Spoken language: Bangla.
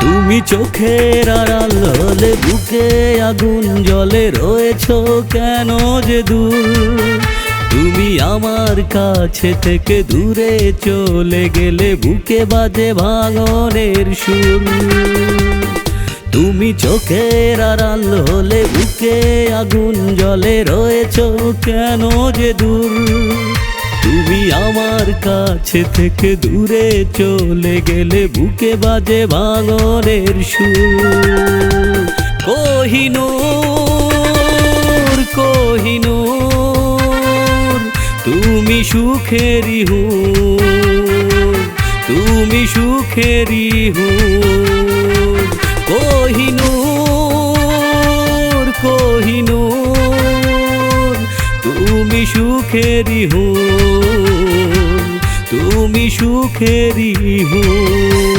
তুমি চোখের আড়াল বুকে আগুন জলে রয়েছ কেন যে দূর? তুমি আমার কাছে থেকে দূরে চলে গেলে বুকে বাজে ভাঙনের সুর। তুমি চোখের আড়াল হলে বুকে আগুন জলে রয়েছ কেন যে দূর? আমার কাছে থেকে দূরে চলে গেলে বুকে বাজে ভাঙনের সুর। কোহিনুর কোহিনুর, তুমি সুখেরি হুর, তুমি সুখেরি হুর। কোহিনুর কোহিনুর, তুমি সুখেরি হুর। তুমি সুখেরি হুর